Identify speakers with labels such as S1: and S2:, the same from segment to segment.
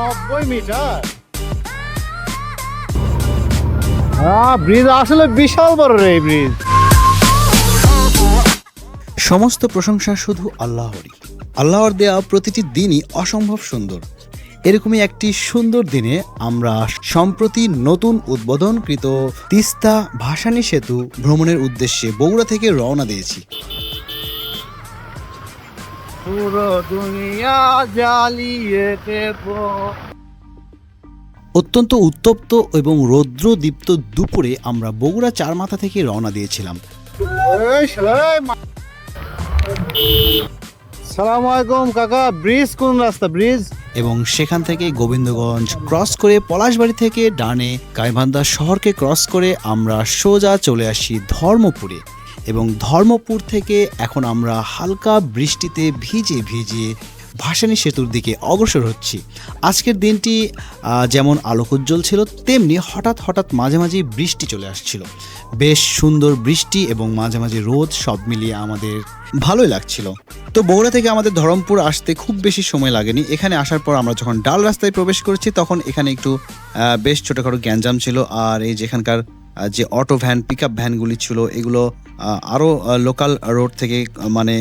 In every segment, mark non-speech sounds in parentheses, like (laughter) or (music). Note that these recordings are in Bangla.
S1: নব্বই মিটার। ব্রিজ আসলে বিশাল বড় রে এই ব্রিজ
S2: সমস্ত প্রশংসা শুধু আল্লাহরই। আল্লাহর দেয়া প্রতিটি দিনই অসম্ভব সুন্দর। এরকমই একটি সুন্দর দিনে আমরা সম্প্রতি নতুন উদ্বোধনকৃত তিস্তা ভাসানী সেতু ভ্রমণের উদ্দেশ্যে বগুড়া থেকে রওনা দিয়েছি।
S1: পুরো দুনিয়া জ্বালিয়ে দেব।
S2: অত্যন্ত উত্তপ্ত এবং রৌদ্রদীপ্ত দুপুরে আমরা বগুড়া চার মাথা থেকে রওনা দিয়েছিলাম।
S1: সালাম আলাইকুম কাকা। ব্রিজ কোন রাস্তা ব্রিজ?
S2: এবং সেখান থেকে গোবিন্দগঞ্জ ক্রস করে পলাশবাড়ি থেকে ডানে গাইবান্ধা শহরকে ক্রস করে আমরা সোজা চলে আসি ধর্মপুরে। এবং ধর্মপুর থেকে এখন আমরা হালকা বৃষ্টিতে ভিজে ভিজে ভাসানী সেতুর দিকে অগ্রসর হচ্ছি। আজকের দিনটি যেমন আলোকোজ্জ্বল ছিল, তেমনি হঠাৎ হঠাৎ মাঝে মাঝে বৃষ্টি চলে আসছিল। বেশ সুন্দর বৃষ্টি এবং মাঝে মাঝে রোদ সব মিলিয়ে আমাদের ভালোই লাগছিল। তো বগুড়া থেকে আমাদের ধরমপুর আসতে খুব বেশি সময় লাগেনি। এখানে আসার পর আমরা যখন ডাল রাস্তায় প্রবেশ করেছি, তখন এখানে একটু বেশ ছোটোখাটো গ্যাঞ্জাম ছিল। আর এই যেখানকার যে অটো ভ্যান পিক আপ ভ্যানগুলি ছিল, এগুলো আরও লোকাল রোড থেকে মানে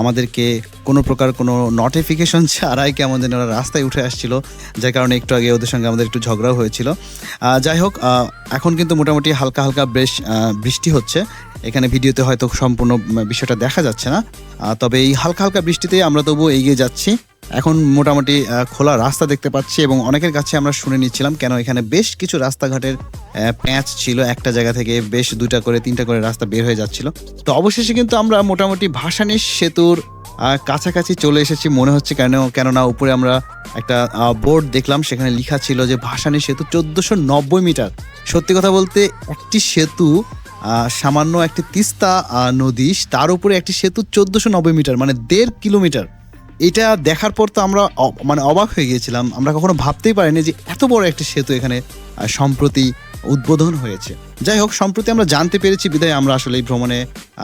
S2: আমাদেরকে কোনো প্রকার কোনো নোটিফিকেশন (laughs) ছাড়াই কেমন যেন ওরা রাস্তায় উঠে আসছিল, যার কারণে একটু আগে ওদের সঙ্গে আমাদের একটু ঝগড়াও হয়েছিল। যাই হোক এখন কিন্তু মোটামুটি হালকা হালকা বেশ বৃষ্টি হচ্ছে। এখানে ভিডিওতে হয়তো সম্পূর্ণ বিষয়টা দেখা যাচ্ছে না। তবে এই হালকা হালকা বৃষ্টিতেই আমরা তবুও এগিয়ে যাচ্ছি। এখন মোটামুটি খোলা রাস্তা দেখতে পাচ্ছি এবং অনেকের কাছে আমরা শুনে নিচ্ছিলাম কেন এখানে বেশ কিছু রাস্তাঘাটের প্যাঁচ ছিল একটা জায়গা থেকে বেশ দুটা করে, তিনটা করে রাস্তা বের হয়ে যাচ্ছিল। তো অবশেষে কিন্তু আমরা মোটামুটি ভাসানী সেতুর কাছাকাছি চলে এসেছি। মনে হচ্ছে কেন, কেননা উপরে আমরা একটা বোর্ড দেখলাম, সেখানে লেখা ছিল যে ভাসানী সেতু চোদ্দোশো নব্বই মিটার। সত্যি কথা বলতে একটি সেতু সামান্য একটি তিস্তা নদী, তার উপরে একটি সেতু চোদ্দোশো নব্বই মিটার মানে দেড় কিলোমিটার। এটা দেখার পর তো আমরা মানে অবাক হয়ে গিয়েছিলাম। আমরা কখনো ভাবতেই পারিনি যে এত বড় একটি সেতু এখানে সম্প্রতি উদ্বোধন হয়েছে। যাই হোক, সম্প্রতি আমরা জানতে পেরেছি, বিদায় আমরা আসলে এই ভ্রমণে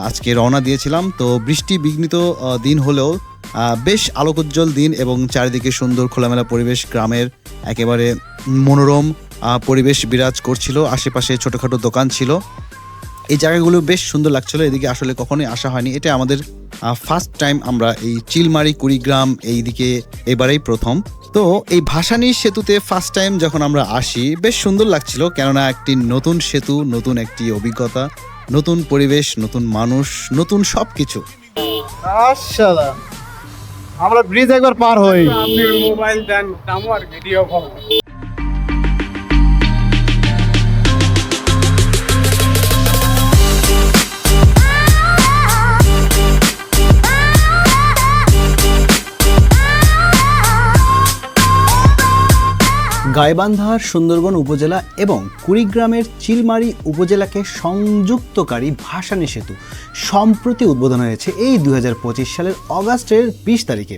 S2: আজকে রওনা দিয়েছিলাম। তো বৃষ্টি বিঘ্নিত দিন হলেও বেশ আলোকোজ্জ্বল দিন এবং চারিদিকে সুন্দর খোলামেলা পরিবেশ, গ্রামের একেবারে মনোরম পরিবেশ বিরাজ করছিল। আশেপাশে ছোটোখাটো দোকান ছিল। এই জায়গাগুলো বেশ সুন্দর লাগছিল এদিকে আসলে কখনোই আসা হয়নি। এটা আমাদের ফার্স্ট টাইম আমরা এই চিলমারি কুড়িগ্রাম এইদিকে এবারেই প্রথম। তো এই ভাসানী সেতুতে ফার্স্ট টাইম যখন আমরা আসি বেশ সুন্দর লাগছিল কেননা একটি নতুন সেতু নতুন একটি অভিজ্ঞতা নতুন পরিবেশ নতুন মানুষ নতুন সব কিছু
S1: আমরা ব্রিজ একবার পার হই।
S3: মোবাইল দেন আমার ভিডিও
S2: গাইবান্ধার সুন্দরবন উপজেলা এবং কুড়িগ্রামের চিলমারি উপজেলাকে সংযুক্তকারী ভাসানী সেতু সম্প্রতি উদ্বোধন হয়েছে এই দু হাজার পঁচিশ সালের অগাস্টের বিশ তারিখে।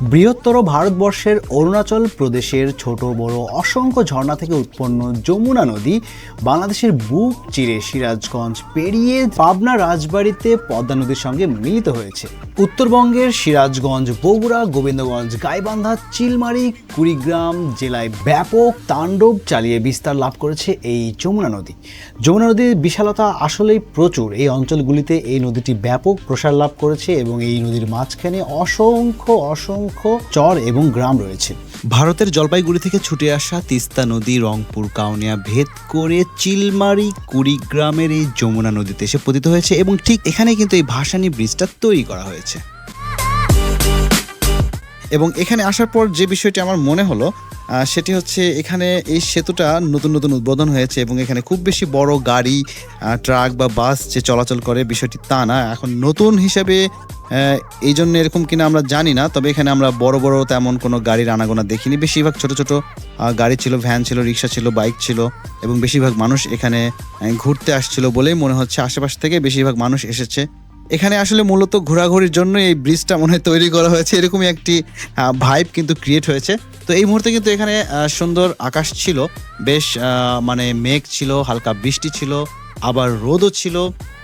S2: বৃহত্তর ভারতবর্ষের অরুণাচল প্রদেশের ছোট বড় অসংখ্য ঝর্ণা থেকে উৎপন্ন যমুনা নদী বাংলাদেশের বুক চিরে সিরাজগঞ্জ পেরিয়ে পাবনা রাজবাড়িতে পদ্মা নদীর সঙ্গে মিলিত হয়েছে। উত্তরবঙ্গের সিরাজগঞ্জ, বগুড়া, গোবিন্দগঞ্জ, গাইবান্ধা, চিলমারি, কুড়িগ্রাম জেলায় ব্যাপক তাণ্ডব চালিয়ে বিস্তার লাভ করেছে এই যমুনা নদী। যমুনা নদীর বিশালতা আসলেই প্রচুর। এই অঞ্চলগুলিতে এই নদীটি ব্যাপক প্রসার লাভ করেছে এবং এই নদীর মাঝখানে অসংখ্য অসংখ্য চর এবং গ্রাম রয়েছে। ভারতের জলপাইগুড়ি থেকে ছুটে আসা তিস্তা নদী, রংপুর, কাউনিয়া ভেদ করে চিলমারি, কুড়িগ্রামের এই যমুনা নদীতে এসে পতিত হয়েছে এবং ঠিক এখানে কিন্তু এই ভাসানী ব্রিজটা তৈরি করা হয়েছে। এবং এখানে আসার পর যে বিষয়টি আমার মনে হলো সেটি হচ্ছে এখানে এই সেতুটা নতুন নতুন উদ্বোধন হয়েছে এবং এখানে খুব বেশি বড় গাড়ি ট্রাক বা বাস যে চলাচল করে বিষয়টি তা না। এখন নতুন হিসেবে এই জন্য এরকম কিনা আমরা জানি না, তবে এখানে আমরা বড় বড় তেমন কোনো গাড়ির আনাগোনা দেখিনি। বেশিরভাগ ছোট ছোট গাড়ি ছিল, ভ্যান ছিল, রিক্সা ছিল, বাইক ছিল এবং বেশিরভাগ মানুষ এখানে ঘুরতে আসছিল বলেই মনে হচ্ছে। আশেপাশ থেকে বেশিরভাগ মানুষ এসেছে। এখানে আসলে মূলত ঘোরাঘুরির জন্য এই ব্রিজটা মনে হয় তৈরি করা হয়েছে। এরকমই একটি ভাইব কিন্তু ক্রিয়েট হয়েছে। তো এই মুহূর্তে কিন্তু এখানে সুন্দর আকাশ ছিল, বেশ মানে মেঘ ছিল, হালকা বৃষ্টি ছিল, আবার রোদও ছিল।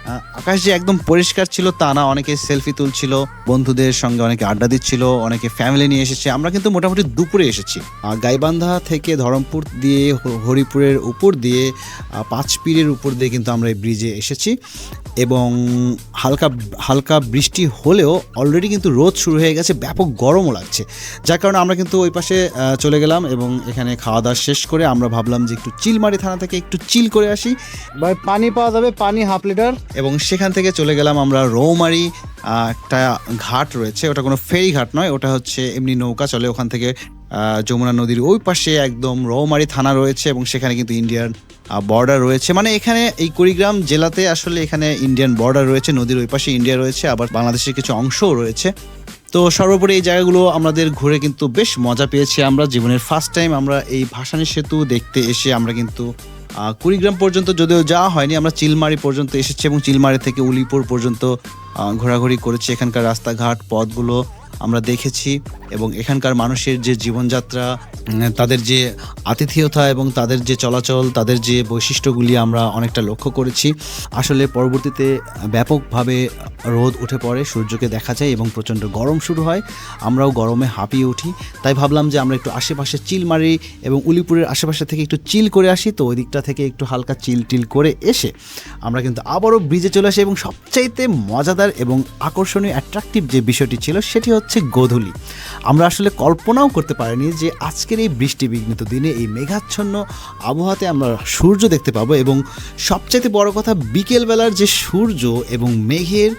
S2: আকাশ যে একদম পরিষ্কার ছিল তা না। অনেকে সেলফি তুলছিল বন্ধুদের সঙ্গে অনেকে আড্ডা দিচ্ছিল অনেকে ফ্যামিলি নিয়ে এসেছে। আমরা কিন্তু মোটামুটি দুপুরে এসেছি। গাইবান্ধা থেকে ধরমপুর দিয়ে হরিপুরের উপর দিয়ে আহ, পাঁচপীরের উপর দিয়ে কিন্তু আমরা এই ব্রিজে এসেছি। এবং হালকা হালকা বৃষ্টি হলেও অলরেডি কিন্তু রোদ শুরু হয়ে গেছে ব্যাপক গরমও লাগছে। যার কারণে আমরা কিন্তু ওই পাশে চলে গেলাম এবং এখানে খাওয়া দাওয়া শেষ করে আমরা ভাবলাম যে একটু চিলমারি থানা থেকে একটু চিল করে আসি।
S1: ভাই পানি পাওয়া যাবে পানি হাফ লিটার।
S2: এবং সেখান থেকে চলে গেলাম আমরা রৌমারি একটা ঘাট রয়েছে। ওটা কোনো ফেরি ঘাট নয়, ওটা হচ্ছে এমনি নৌকা চলে ওখান থেকে যমুনা নদীর ওই পাশে একদম রৌমারি থানা রয়েছে এবং সেখানে কিন্তু ইন্ডিয়ান বর্ডার রয়েছে। মানে এখানে এই কুড়িগ্রাম জেলাতে আসলে এখানে ইন্ডিয়ান বর্ডার রয়েছে, নদীর ওই পাশে ইন্ডিয়া রয়েছে, আবার বাংলাদেশের কিছু অংশও রয়েছে। তো সর্বোপরি এই জায়গাগুলো আমাদের ঘুরে কিন্তু বেশ মজা পেয়েছি আমরা। জীবনের ফার্স্ট টাইম আমরা এই ভাসানী সেতু দেখতে এসে আমরা কিন্তু কুড়িগ্রাম পর্যন্ত যদিও যাওয়া হয়নি, আমরা চিলমারি পর্যন্ত এসেছি এবং চিলমারি থেকে উলিপুর পর্যন্ত ঘোরাঘুরি করেছি। এখানকার রাস্তাঘাট, পথগুলো আমরা দেখেছি এবং এখানকার মানুষের যে জীবনযাত্রা তাদের যে আতিথেয়তা এবং তাদের যে চলাচল, তাদের যে বৈশিষ্ট্যগুলি আমরা অনেকটা লক্ষ্য করেছি। আসলে পরবর্তীতে ব্যাপকভাবে রোদ উঠে পড়ে, সূর্যকে দেখা যায় এবং প্রচণ্ড গরম শুরু হয়। আমরাও গরমে হাঁপিয়ে উঠি। তাই ভাবলাম যে আমরা একটু আশেপাশে চিল মারি এবং উলিপুরের আশেপাশে থেকে একটু চিল করে আসি। তো ওই দিকটা থেকে একটু হালকা চিল টিল করে এসে আমরা কিন্তু আবারও ব্রিজে চলে আসি এবং সবচাইতে মজাদার এবং আকর্ষণীয় অ্যাট্রাকটিভ যে বিষয়টি ছিল, সেটি হচ্ছে গোধূলি। আমরা আসলে কল্পনাও করতে পারিনি যে আজকের এই বৃষ্টি বিঘ্নিত দিনে এই মেঘাচ্ছন্ন আবহাওয়াতে আমরা সূর্য দেখতে পাবো এবং সবচাইতে বড় কথা বিকেলবেলার যে সূর্য এবং মেঘের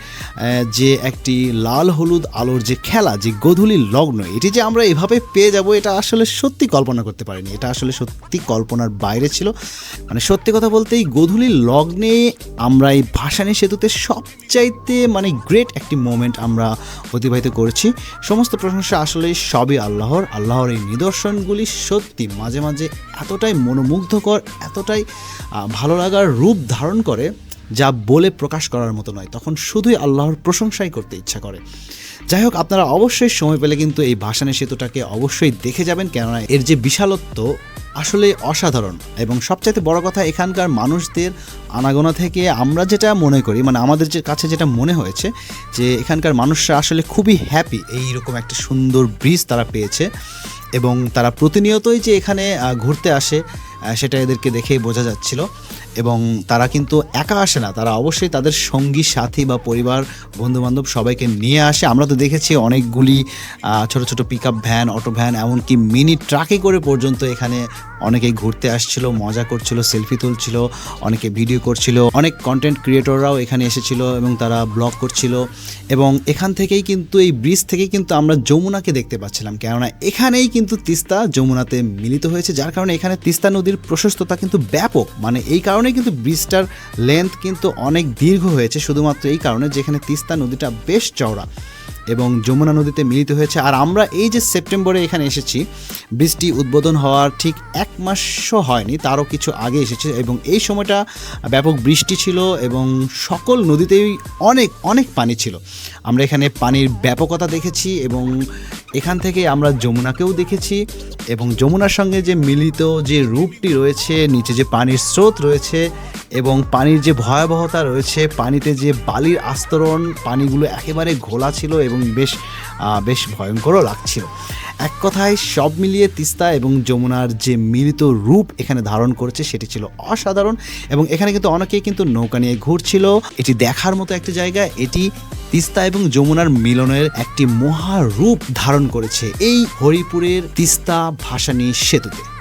S2: যে একটি লাল হলুদ আলোর যে খেলা, যে গোধূলি লগ্ন, এটি যে আমরা এভাবে পেয়ে যাব, এটা আসলে সত্যি কল্পনা করতে পারিনি। এটা আসলে সত্যি কল্পনার বাইরে ছিল। মানে সত্যি কথা বলতে এই গোধূলি লগ্নে আমরা এই ভাসানী সেতুতে সবচাইতে মানে গ্রেট একটি মোমেন্ট আমরা অতিবাহিত করেছি। সমস্ত প্রশংসা আসলে সবই আল্লাহর। আল্লাহর এই নিদর্শনগুলি সত্যি মাঝে মাঝে এতটাই মনোমুগ্ধকর, এতটাই ভালো লাগার রূপ ধারণ করে যা বলে প্রকাশ করার মতো নয়। তখন শুধুই আল্লাহর প্রশংসাই করতে ইচ্ছা করে। যাই হোক, আপনারা অবশ্যই সময় পেলে কিন্তু এই ভাসানী সেতুটাকে অবশ্যই দেখে যাবেন, কেননা এর যে বিশালত্ব আসলে অসাধারণ। এবং সবচাইতে বড় কথা, এখানকার মানুষদের আনাগোনা থেকে আমরা যেটা মনে করি মানে আমাদের যে কাছে যেটা মনে হয়েছে, যে এখানকার মানুষরা আসলে খুবই হ্যাপি এইরকম একটা সুন্দর ব্রিজ তারা পেয়েছে। এবং তারা প্রতিনিয়তই যে এখানে ঘুরতে আসে সেটা এদেরকে দেখেই বোঝা যাচ্ছিল। এবং তারা কিন্তু একা আসে না। তারা অবশ্যই তাদের সঙ্গী, সাথী বা পরিবার, বন্ধুবান্ধব সবাইকে নিয়ে আসে। আমরা তো দেখেছি অনেকগুলি ছোট ছোট pick up van auto van এমনকি মিনি ট্রাকে করে পর্যন্ত এখানে অনেকেই ঘুরতে আসছিল, মজা করছিল সেলফি তুলছিল, অনেকে ভিডিও করছিল। অনেক কন্টেন্ট ক্রিয়েটররাও এখানে এসেছিল এবং তারা ব্লগ করছিল। এবং এখান থেকেই কিন্তু, এই ব্রিজ থেকেই কিন্তু আমরা যমুনাকে দেখতে পাচ্ছিলাম। কেননা এখানেই কিন্তু তিস্তা যমুনাতে মিলিত হয়েছে, যার কারণে এখানে তিস্তা নদীর প্রশস্ততা কিন্তু ব্যাপক। মানে এই কারণে কিন্তু ব্রিজটার লেন্থ কিন্তু অনেক দীর্ঘ হয়েছে, শুধুমাত্র এই কারণে যেখানে তিস্তা নদীটা বেশ চওড়া এবং যমুনা নদীতে মিলিত হয়েছে। আর আমরা এই যে সেপ্টেম্বরে এখানে এসেছি বৃষ্টি উদ্বোধন হওয়ার ঠিক এক মাসও হয়নি, তারও কিছু আগে এসেছে এবং এই সময়টা ব্যাপক বৃষ্টি ছিল এবং সকল নদীতেই অনেক অনেক পানি ছিল। আমরা এখানে পানির ব্যাপকতা দেখেছি এবং এখান থেকে আমরা যমুনাকেও দেখেছি এবং যমুনার সঙ্গে যে মিলিত যে রূপটি রয়েছে, নিচে যে পানির স্রোত রয়েছে এবং পানির যে ভয়াবহতা রয়েছে, পানিতে যে বালির আস্তরণ, পানিগুলো একেবারে ঘোলা ছিল এবং বেশ বেশ ভয়ঙ্করও লাগছিল। এক কথায় সব মিলিয়ে তিস্তা এবং যমুনার যে মিলিত রূপ এখানে ধারণ করেছে, সেটি ছিল অসাধারণ এবং এখানে কিন্তু অনেকেই কিন্তু নৌকা নিয়ে ঘুরছিল। এটি দেখার মতো একটি জায়গা। এটি তিস্তা এবং যমুনার মিলনের একটি মহারূপ ধারণ করেছে। এই হরিপুরের তিস্তা ভাসানী সেতুতে।